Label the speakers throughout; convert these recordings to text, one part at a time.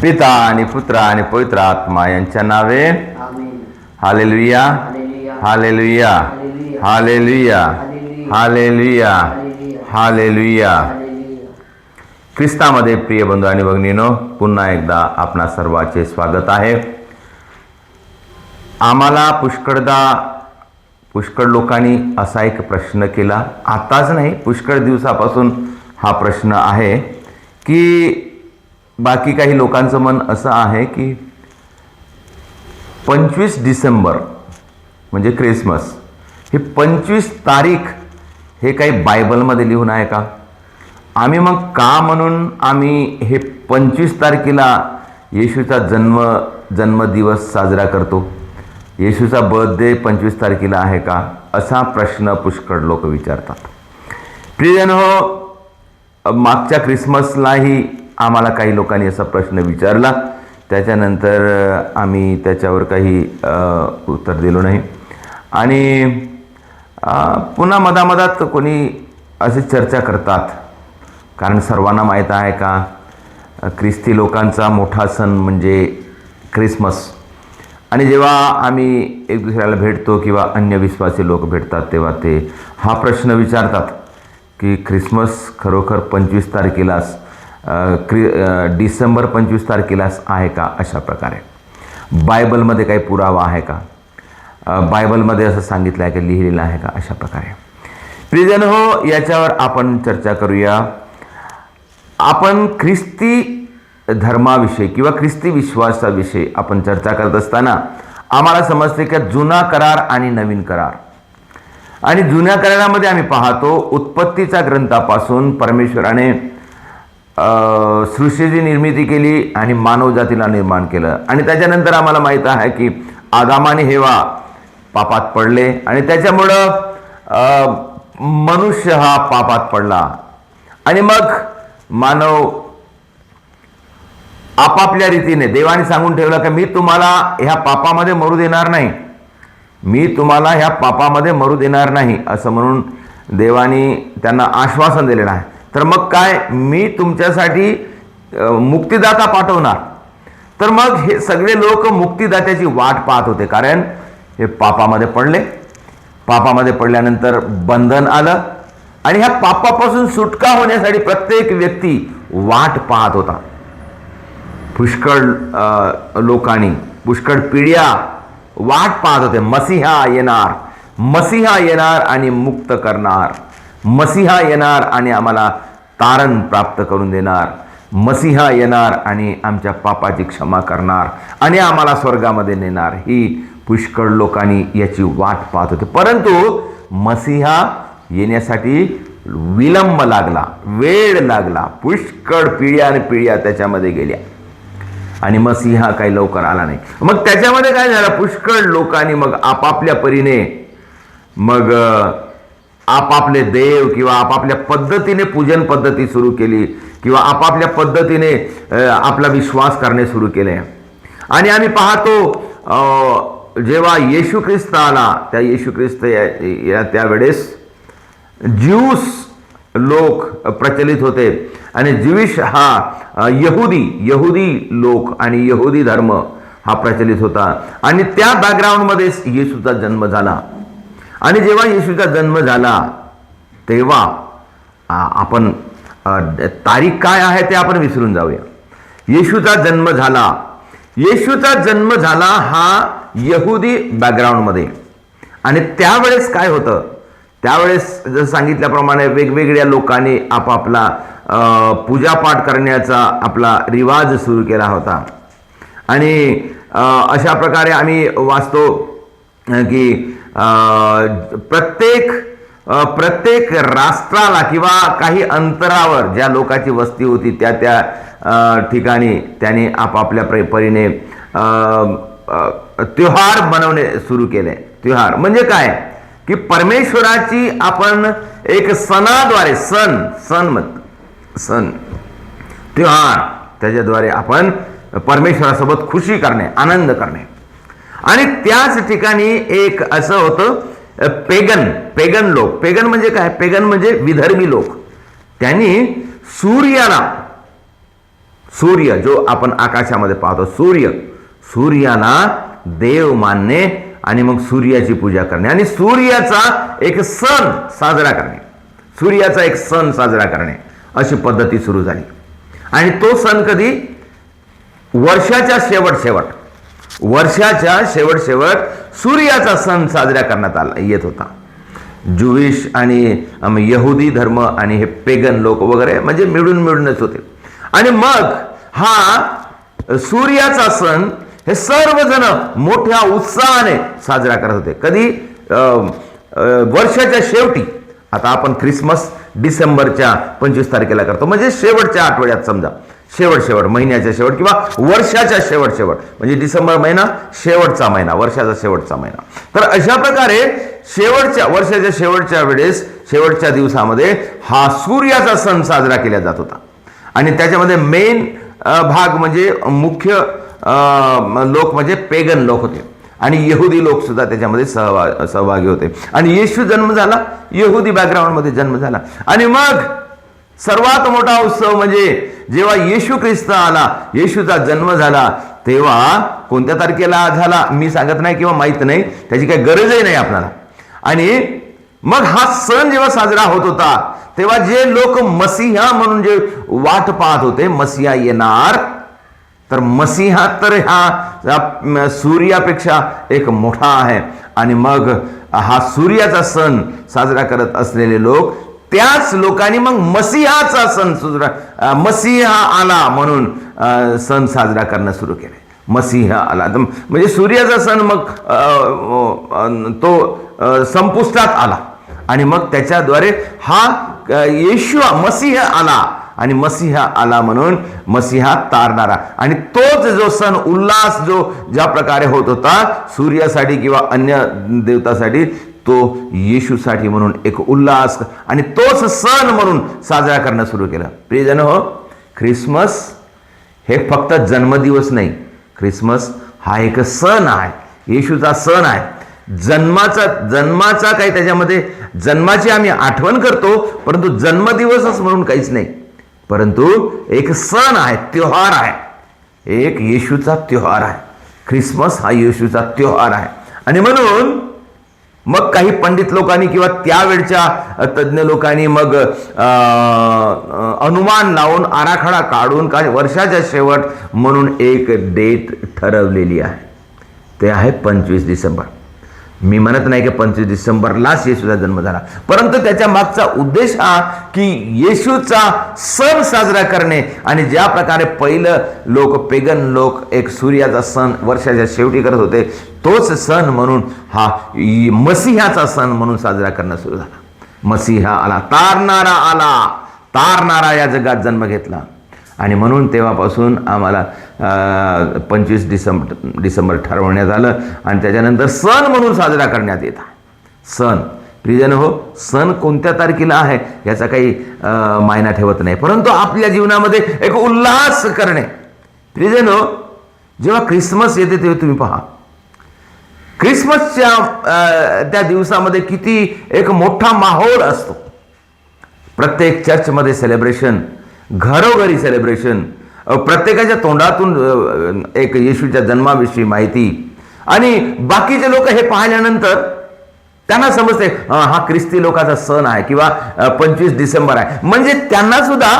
Speaker 1: पिता आणि पुत्र आणि पवित्र आत्मा यांच्या नावे hallelujah
Speaker 2: hallelujah
Speaker 1: hallelujah hallelujah hallelujah ख्रिस्तामध्ये प्रिय बंधू आणि भगिनीनो पुन्हा एकदा आपणा सर्वांचे स्वागत आहे आम्हाला पुष्कळदा पुष्कळ लोकांनी असा एक प्रश्न केला आताच नाही पुष्कळ दिवसापासून हा प्रश्न आहे की बाकी काही लोकांचं मन असं आहे की पंचवीस डिसेंबर म्हणजे क्रिसमस ही पंचवीस तारीख हे काही बायबलमध्ये लिहून आहे का? आम्ही मग का म्हणून आम्ही हे पंचवीस तारखेला येशूचा जन्म जन्मदिवस साजरा करतो? येशूचा बर्थडे पंचवीस तारखेला आहे का? असा प्रश्न पुष्कळ लोक विचारतात. प्रियजन हो मागच्या क्रिसमसलाही आम्हाला काही लोकांनी असा प्रश्न विचारला. त्याच्यानंतर आम्ही त्याच्यावर काही उत्तर दिलो नाही. आणि पुन्हा मधामधात कोणी अशी चर्चा करतात. कारण सर्वांना माहीत आहे का ख्रिस्ती लोकांचा मोठा सण म्हणजे ख्रिसमस. आणि जेव्हा आम्ही एक दुसऱ्याला भेटतो किंवा अन्य विश्वासी लोक भेटतात तेव्हा ते हा प्रश्न विचारतात की ख्रिसमस खरोखर पंचवीस तारखेलाच क्रि डिसेंबर पंचवीस तारखेलाच आहे का अशा प्रकारे? बायबलमध्ये काही पुरावा आहे का? बायबलमध्ये असं सांगितलं आहे का लिहिलेलं आहे का अशा प्रकारे? प्रिजन हो याच्यावर आपण चर्चा करूया. आपण ख्रिस्ती धर्माविषयी किंवा ख्रिस्ती विश्वासाविषयी आपण चर्चा करत असताना आम्हाला समजते की जुना करार आणि नवीन करार. आणि जुन्या करारामध्ये आम्ही पाहतो उत्पत्तीच्या ग्रंथापासून परमेश्वराने सृष्टीची निर्मिती केली आणि मानवजातीला निर्माण केलं. आणि त्याच्यानंतर आम्हाला माहीत आहे की आदाम आणि हेवा पापात पडले आणि त्याच्यामुळं मनुष्य हा पापात पडला. आणि मग मानव आपापल्या रीतीने देवाने सांगून ठेवलं की मी तुम्हाला ह्या पापामध्ये मरू देणार नाही. मी तुम्हाला ह्या पापामध्ये मरू देणार नाही असं म्हणून देवानी त्यांना आश्वासन दिलेलं आहे. तर मग काय? मी तुमच्यासाठी मुक्तिदाता पाठवणार. तर मग हे सगळे लोक मुक्तिदात्याची वाट पाहत होते. कारण हे पापामध्ये पडले. पापामध्ये पडल्यानंतर बंधन आलं. आणि ह्या पापापासून सुटका होण्यासाठी प्रत्येक व्यक्ती वाट पाहत होता. पुष्कळ लोकांनी पुष्कळ पिढ्या वाट पाहत होते. मसिहा येणार. मसिहा येणार आणि मुक्त करणार. मसिहा येणार आणि आम्हाला तारण प्राप्त करून देणार. मसिहा येणार आणि आमच्या पापाची क्षमा करणार आणि आम्हाला स्वर्गामध्ये नेणार. ही पुष्कळ लोकांनी याची वाट पाहत होते. परंतु मसिहा येण्यासाठी विलंब लागला वेळ लागला. पुष्कळ पिढ्या आणि पिढ्या त्याच्यामध्ये गेल्या. आणि मसीहा काही लवकर आला नाही. मग त्याच्यामध्ये काय झालं? पुष्कळ लोकांनी मग आपापल्या परीने मग आपापले देव किंवा आपापल्या पद्धतीने पूजन पद्धती सुरू केली किंवा आपापल्या पद्धतीने आपला विश्वास करणे सुरू केले. आणि आम्ही पाहतो जेव्हा येशू ख्रिस्त आला त्या येशू ख्रिस्त या- त्यावेळेस ज्यूस लोक प्रचलित होते. आणि ज्युविश हा यहुदी यहुदी लोक आणि यहुदी धर्म हा प्रचलित होता. आणि त्या बॅकग्राऊंडमध्येच येशूचा जन्म झाला. आणि जेव्हा येशूचा जन्म झाला तेव्हा आपण तारीख काय आहे ते आपण विसरून जाऊया. येशूचा जन्म झाला. येशूचा जन्म झाला हा यहुदी बॅकग्राऊंडमध्ये आणि त्यावेळेस काय होतं? त्यावेळेस जसं सांगितल्याप्रमाणे वेगवेगळ्या लोकांनी आपापला पूजापाठ करण्याचा आपला रिवाज सुरू केला होता. आणि अशा प्रकारे आम्ही वाचतो की प्रत्येक प्रत्येक राष्ट्राला किंवा काही अंतरावर ज्या लोकांची वस्ती होती त्या त्या ठिकाणी त्याने आपापल्या प्र परीने त्योहार बनवणे सुरू केले. त्योहार म्हणजे काय? की परमेश्वराची आपण एक सणाद्वारे सण सण मत सण त्योहार त्याच्याद्वारे आपण परमेश्वरासोबत खुशी करणे आनंद करणे. आणि त्याच ठिकाणी एक असं होतं पेगन पेगन लोक. पेगन म्हणजे काय? पेगन म्हणजे विधर्मी लोक. त्यांनी सूर्याला सूर्य जो आपण आकाशामध्ये पाहतो सूर्य सूर्याला देव मानणे आणि मग सूर्याची पूजा करणे. आणि सूर्याचा एक सण साजरा करणे. सूर्याचा एक सण साजरा करणे. अशी पद्धती सुरू झाली. आणि तो सण कधी? वर्षाच्या शेवट शेवट वर्षाच्या शेवट शेवट सूर्याचा सण साजरा करण्यात आला येत होता. जुविश आणि यहुदी धर्म आणि हे पेगन लोक वगैरे म्हणजे मिळून मिळूनच होते. आणि मग हा सूर्याचा सण हे सर्वजण मोठ्या उत्साहाने साजरा करत होते. कधी? वर्षाच्या शेवटी. आता आपण ख्रिसमस डिसेंबरच्या पंचवीस तारखेला करतो. म्हणजे शेवटच्या आठवड्यात समजा. शेवट शेवट महिन्याच्या शेवट किंवा वर्षाच्या शेवट शेवट. म्हणजे डिसेंबर महिना शेवटचा महिना वर्षाचा शेवटचा महिना. तर अशा प्रकारे शेवटच्या वर्षाच्या शेवटच्या वेळेस शेवटच्या दिवसामध्ये हा सूर्याचा सण साजरा केला जात होता. आणि त्याच्यामध्ये मेन भाग म्हणजे मुख्य लोक म्हणजे पेगन लोक होते. आणि यहुदी लोक सुद्धा त्याच्यामध्ये सहभाग सहभागी होते. आणि येशू जन्म झाला. यहुदी बॅकग्राऊंडमध्ये जन्म झाला. आणि मग सर्वात मोठा उत्सव म्हणजे जेव्हा येशू ख्रिस्त आला येशूचा जन्म झाला तेव्हा कोणत्या तारखेला झाला मी सांगत नाही किंवा माहीत नाही त्याची काही गरजही नाही आपल्याला. आणि मग हा सण जेव्हा साजरा होत होता तेव्हा जे लोक मसिहा म्हणून जे वाट पाहत होते मसिहा येणार तर मसिहा तर ह्या सूर्यापेक्षा एक मोठा आहे. आणि मग हा सूर्याचा सण साजरा करत असलेले लोक त्याच लोकांनी मग मसिहाचा सण सुजरा अ, मसिहा आला म्हणून सण साजरा करणं सुरू केले. मसिहा आला. तर म्हणजे सूर्याचा सण मग तो संपुष्टात आला. आणि मग त्याच्याद्वारे हा येशुआ मसीह आला. आणि मसीहा आला म्हणून मसीहा तारणारा. आणि तोच जो सण उल्हास जो ज्या प्रकारे होत होता सूर्यासाठी किंवा अन्य देवतासाठी तो येशूसाठी म्हणून एक उल्हास आणि तोच सण म्हणून साजरा करणं सुरू केलं. प्रियजन हो ख्रिसमस हे फक्त जन्मदिवस नाही. ख्रिसमस हा एक सण आहे. येशूचा सण आहे. जन्माचा जन्माचा काही त्याच्यामध्ये जन्माची आम्ही आठवण करतो परंतु जन्मदिवसच म्हणून काहीच नाही. परंतु एक सण आहे त्योहार आहे. एक येशूचा त्योहार आहे. ख्रिसमस हा येशूचा त्योहार आहे. आणि म्हणून मग काही पंडित लोकांनी किंवा त्यावेळच्या तज्ज्ञ लोकांनी मग अनुमान लावून आराखडा काढून काय वर्षाच्या शेवट म्हणून एक डेट ठरवलेली आहे. ते आहे पंचवीस डिसेंबर. मी म्हणत नाही की पंचवीस डिसेंबरलाच येशूचा जन्म झाला. परंतु त्याच्या मागचा उद्देश हा की येशूचा सण साजरा करणे आणि ज्या प्रकारे पहिलं लोक पेगन लोक एक सूर्याचा सण वर्षाच्या शेवटी करत होते तोच सण म्हणून हा मसिहाचा सण म्हणून साजरा करणं सुरू झाला. मसिहा आला तारणारा आला तारणारा या जगात जन्म घेतला. आणि म्हणून तेव्हापासून आम्हाला पंचवीस डिसेंबर डिसेंबर ठरवण्यात आलं आणि त्याच्यानंतर सण म्हणून साजरा करण्यात येत सण. प्रिजन हो सण कोणत्या तारखेला आहे याचा काही मायना ठेवत नाही. परंतु आपल्या जीवनामध्ये एक उल्हास करणे. प्रिजन हो जेव्हा ख्रिसमस येते तेव्हा तुम्ही पहा. ख्रिसमसच्या त्या दिवसामध्ये किती एक मोठा माहोल असतो. प्रत्येक चर्चमध्ये सेलिब्रेशन घरोघरी सेलिब्रेशन प्रत्येकाच्या तोंडातून एक येशूच्या जन्माविषयी माहिती. आणि बाकीचे लोक हे पाहिल्यानंतर त्यांना समजते हा ख्रिस्ती लोकांचा सण आहे किंवा पंचवीस डिसेंबर आहे. म्हणजे त्यांना सुद्धा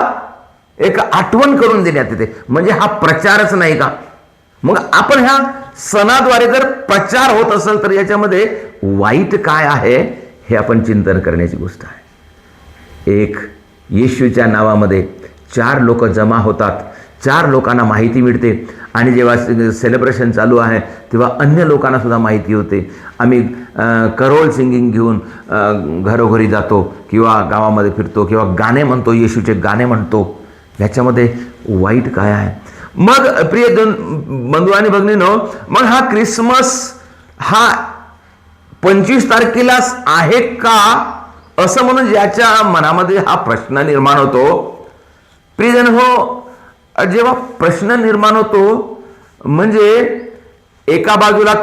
Speaker 1: एक आठवण करून देण्यात येते. म्हणजे हा प्रचारच नाही का? मग आपण ह्या सणाद्वारे जर प्रचार होत असेल तर याच्यामध्ये वाईट काय आहे हे आपण चिंतन करण्याची गोष्ट आहे. एक येशूच्या नावामध्ये चार लोक जमा होतात. चार लोकांना माहिती मिळते. आणि जेव्हा सेलिब्रेशन चालू आहे तेव्हा अन्य लोकांना सुद्धा माहिती होते. आम्ही करोल सिंगिंग घेऊन घरोघरी जातो किंवा गावामध्ये फिरतो किंवा गाणे म्हणतो येशूचे गाणे म्हणतो. ह्याच्यामध्ये वाईट काय आहे? मग प्रिय दोन बंधू आणि भगिनीनो मग हा क्रिसमस हा पंचवीस तारखेलाच आहे का? असं म्हणून ज्याच्या मनामध्ये हा प्रश्न निर्माण होतो. प्रियजन हो जेव्हा प्रश्न निर्माण होतो म्हणजे एका बाजूला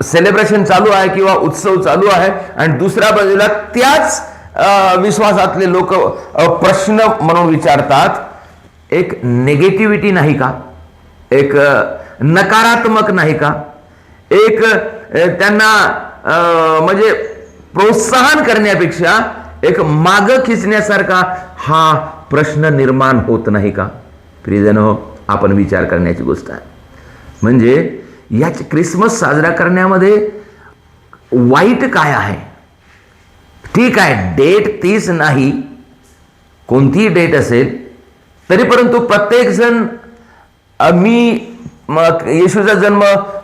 Speaker 1: सेलिब्रेशन चालू आहे किंवा उत्सव चालू आहे आणि दुसऱ्या बाजूला त्याच विश्वासातले लोक प्रश्न म्हणून विचारतात. एक नेगेटिव्हिटी नाही का? एक नकारात्मक नाही का? एक त्यांना म्हणजे प्रोत्साहन करण्यापेक्षा एक माग खिचण्यासारखा हा प्रश्न निर्माण होत नाही का? प्रियजन हो आपण विचार करण्याची गोष्ट आहे. म्हणजे याच क्रिसमस साजरा करण्यामध्ये वाईट काय आहे? ठीक आहे डेट तीच नाही. कोणतीही डेट असेल तरी परंतु प्रत्येकजण मी मग येशूचा जन्म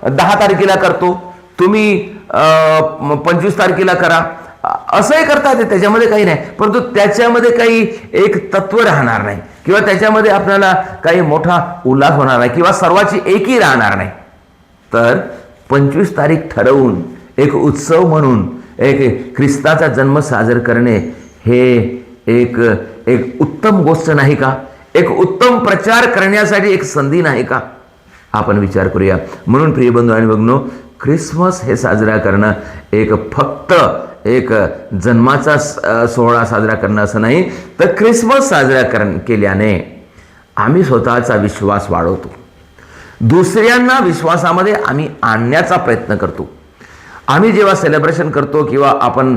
Speaker 1: दहा तारखेला करतो. तुम्ही पंचवीस तारखेला करा. असंही करता येते त्याच्यामध्ये काही नाही. परंतु त्याच्यामध्ये काही एक तत्व राहणार नाही. किंवा त्याच्यामध्ये आपल्याला काही मोठा उल्हास होणार नाही किंवा सर्वाची एकी राहणार नाही. तर पंचवीस तारीख ठरवून एक उत्सव म्हणून एक ख्रिस्ताचा जन्म साजर करणे हे एक एक उत्तम गोष्ट नाही का? एक उत्तम प्रचार करण्यासाठी एक संधी नाही का? आपण विचार करूया. म्हणून प्रिय बंधू आणि बघणो ख्रिसमस हे साजरा करणं एक फक्त एक जन्माचा स- सोहळा साजरा करणं असं नाही तर ख्रिसमस साजरा कर केल्याने आम्ही स्वतःचा विश्वास वाढवतो. दुसऱ्यांना विश्वासामध्ये आम्ही आणण्याचा प्रयत्न करतो. आम्ही जेव्हा सेलिब्रेशन करतो किंवा आपण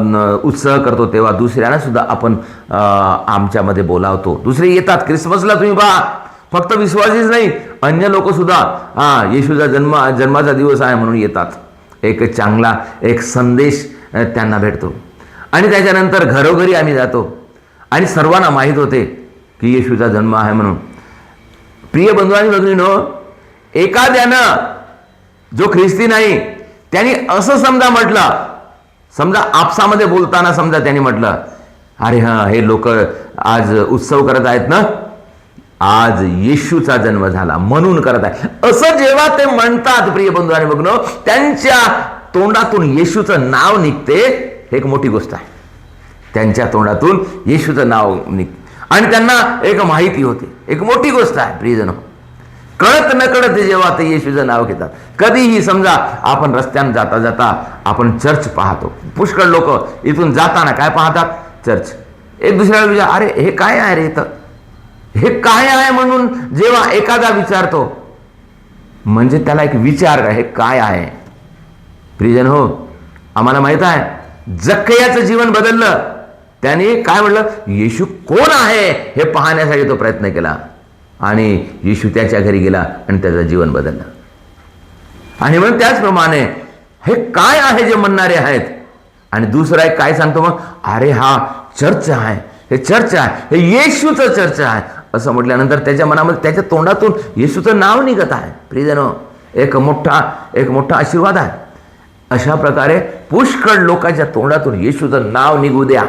Speaker 1: न- उत्सव करतो तेव्हा दुसऱ्यांना सुद्धा आपण आमच्यामध्ये बोलावतो. दुसरे येतात क्रिसमसला तुम्ही पहा. फक्त विश्वासीच नाही अन्य लोक सुद्धा हा येशूचा जन्म जन्माचा दिवस आहे म्हणून येतात. एक चांगला एक संदेश त्यांना भेटतो. आणि त्याच्यानंतर घरोघरी आम्ही जातो. आणि सर्वांना माहीत होते की येशूचा जन्म आहे म्हणून. प्रिय बंधू आणि भगिनीनो एखाद्यानं जो ख्रिस्ती नाही त्यांनी असं समजा म्हटलं समजा आपसामध्ये बोलताना समजा त्यांनी म्हटलं अरे हां हे लोक आज उत्सव करत आहेत ना आज येशूचा जन्म झाला म्हणून करत आहे. असं जेव्हा ते म्हणतात प्रिय बंधू आणि बघनो त्यांच्या तोंडातून येशूचं नाव निघते हे एक मोठी गोष्ट आहे. त्यांच्या तोंडातून येशूचं नाव निघ आणि त्यांना एक माहिती होते. एक मोठी गोष्ट आहे प्रियजन. कळत न कळत जेव्हा ते येशूचं नाव घेतात कधीही समजा आपण रस्त्यानं जाता जाता आपण चर्च पाहतो. पुष्कळ लोक इथून जाताना काय पाहतात? चर्च. एक दुसऱ्याला विचार अरे हे काय आहे रे इथं? हे काय आहे म्हणून जेव्हा एखादा विचारतो म्हणजे त्याला एक विचार हे काय आहे? प्रियजन हो आम्हाला माहीत आहे जक्कयाचं जीवन बदललं. त्याने काय म्हटलं येशू कोण आहे? हे पाहण्यासाठी तो प्रयत्न केला. आणि येशू त्याच्या घरी गेला आणि त्याचं जीवन बदललं. आणि म्हणून त्याचप्रमाणे हे काय आहे जे म्हणणारे आहेत? आणि दुसरा एक काय सांगतो मग? अरे हा चर्च आहे. हे चर्च आहे. हे येशूचं चर्च आहे. असं म्हटल्यानंतर त्याच्या मनामध्ये त्याच्या तोंडातून येशूचं नाव निघत आहे. प्रियजनो एक मोठा एक मोठा आशीर्वाद आहे. अशा प्रकारे पुष्कळ लोकांच्या तोंडातून येशूचं नाव निघू द्या.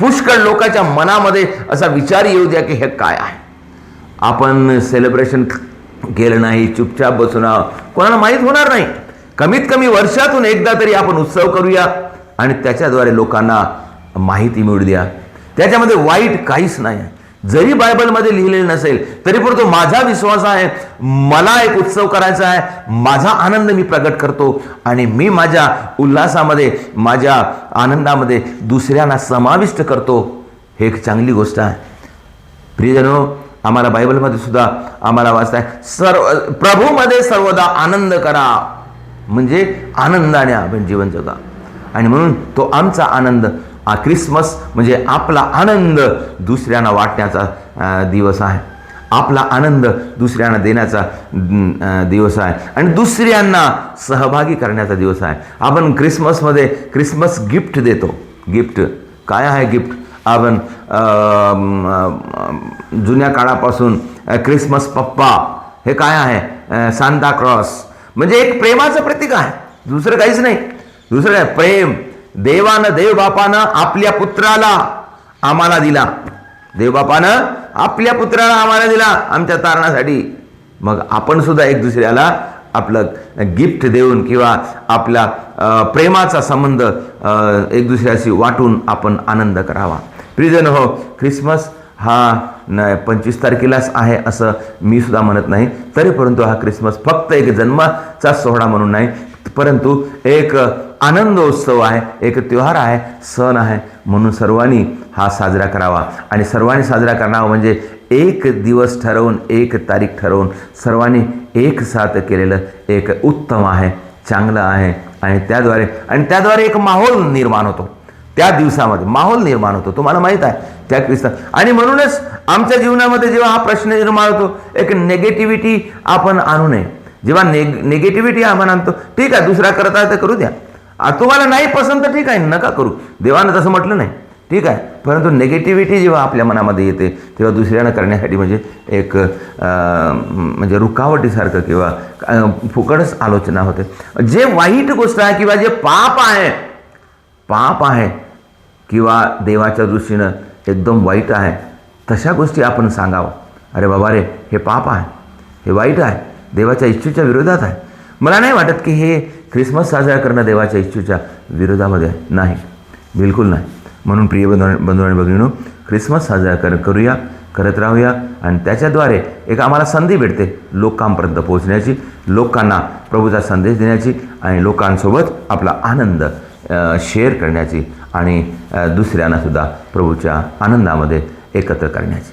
Speaker 1: पुष्कळ लोकांच्या मनामध्ये असा विचार येऊ द्या की हे काय आहे. आपण सेलिब्रेशन केलं नाही चुपचाप बसून आहोत. कोणाला माहीत होणार नाही. कमीत कमी वर्षातून एकदा तरी आपण उत्सव करूया आणि त्याच्याद्वारे लोकांना माहिती मिळू द्या. त्याच्यामध्ये वाईट काहीच नाही. आहे. जरी बायबलमध्ये लिहिलेलं नसेल तरी परंतु माझा विश्वास आहे मला एक उत्सव करायचा आहे माझा आनंद मी प्रगट करतो आणि मी माझ्या उल्हासामध्ये माझ्या आनंदामध्ये दुसऱ्यांना समाविष्ट करतो. हे एक चांगली गोष्ट आहे. प्रियजनो आम्हाला बायबलमध्ये सुद्धा आम्हाला वाचताय सर्व प्रभूमध्ये सर्वदा आनंद करा. म्हणजे आनंदाने आपण जीवन जगा. आणि म्हणून तो आमचा आनंद हा क्रिसमस म्हणजे आपला आनंद दुसऱ्यांना वाटण्याचा दिवस आहे. आपला आनंद दुसऱ्यांना देण्याचा दिवस आहे. आणि दुसऱ्यांना सहभागी करण्याचा दिवस आहे. आपण क्रिसमसमध्ये क्रिसमस गिफ्ट देतो. गिफ्ट. काय आहे गिफ्ट? आपण जुन्या काळापासून क्रिसमस पप्पा. हे काय आहे? Santa Claus. म्हणजे एक प्रेमाचं प्रतीक आहे. दुसरं काहीच नाही. दुसरं काय? प्रेम. देवानं देवबापानं आपल्या पुत्राला आम्हाला दिला. देवबापानं आपल्या पुत्राला आम्हाला दिला आमच्या तारणासाठी. मग आपण सुद्धा एक दुसऱ्याला आपलं गिफ्ट देऊन किंवा आपला प्रेमाचा संबंध एक दुसऱ्याशी वाटून आपण आनंद करावा. प्रिजन हो ख्रिसमस हा न पंचवीस तारखेलाच आहे असं मी सुद्धा म्हणत नाही. तरी परंतु हा ख्रिसमस फक्त एक जन्माचा सोहळा म्हणून नाही परंतु एक आनंदोत्सव आहे एक त्योहार आहे सण आहे. म्हणून सर्वांनी हा साजरा करावा. आणि सर्वांनी साजरा करावा म्हणजे एक दिवस ठरवून एक तारीख ठरवून सर्वांनी एक साथ केलेलं एक उत्तम आहे चांगलं आहे. आणि त्याद्वारे आणि त्याद्वारे एक माहोल निर्माण होतो. त्या दिवसामध्ये माहोल निर्माण होतो. तुम्हाला माहीत आहे त्या क्रिस्ता आणि म्हणूनच आमच्या जीवनामध्ये जेव्हा हा प्रश्न निर्माण होतो एक नेगेटिव्हिटी आपण आणू नये. जेव्हा नेग निगेटिव्हिटी आपण आणतो ठीक आहे दुसरा करता तर करू द्या. तुम्हाला नाही पसंत तर ठीक आहे नका करू. देवानं तसं म्हटलं नाही. ठीक आहे परंतु नेगेटिव्हिटी जेव्हा आपल्या मनामध्ये येते तेव्हा दुसऱ्यानं करण्यासाठी म्हणजे एक म्हणजे रुकावटीसारखं किंवा फुकटच आलोचना होते. जे वाईट गोष्ट आहे किंवा जे पाप आहे पाप आहे किंवा देवाच्या दृष्टीनं एकदम वाईट आहे तशा गोष्टी आपण सांगावं. अरे बाबा रे हे पाप आहे हे वाईट आहे. देवाच्या इच्छेच्या विरोधात आहे. मला नाही वाटत की हे ख्रिसमस साजरा करणं देवाच्या इच्छेच्या विरोधामध्ये नाही. बिलकुल नाही. म्हणून प्रिय बंधू बंधू आणि भगिनीनो ख्रिसमस साजरा कर करूया करत राहूया आणि त्याच्याद्वारे एक आम्हाला संधी भेटते लोकांपर्यंत पोहोचण्याची लोकांना प्रभूचा संदेश देण्याची आणि लोकांसोबत आपला आनंद शेअर करण्याची आणि दुसऱ्यांनासुद्धा प्रभूच्या आनंदामध्ये एकत्र करण्याची.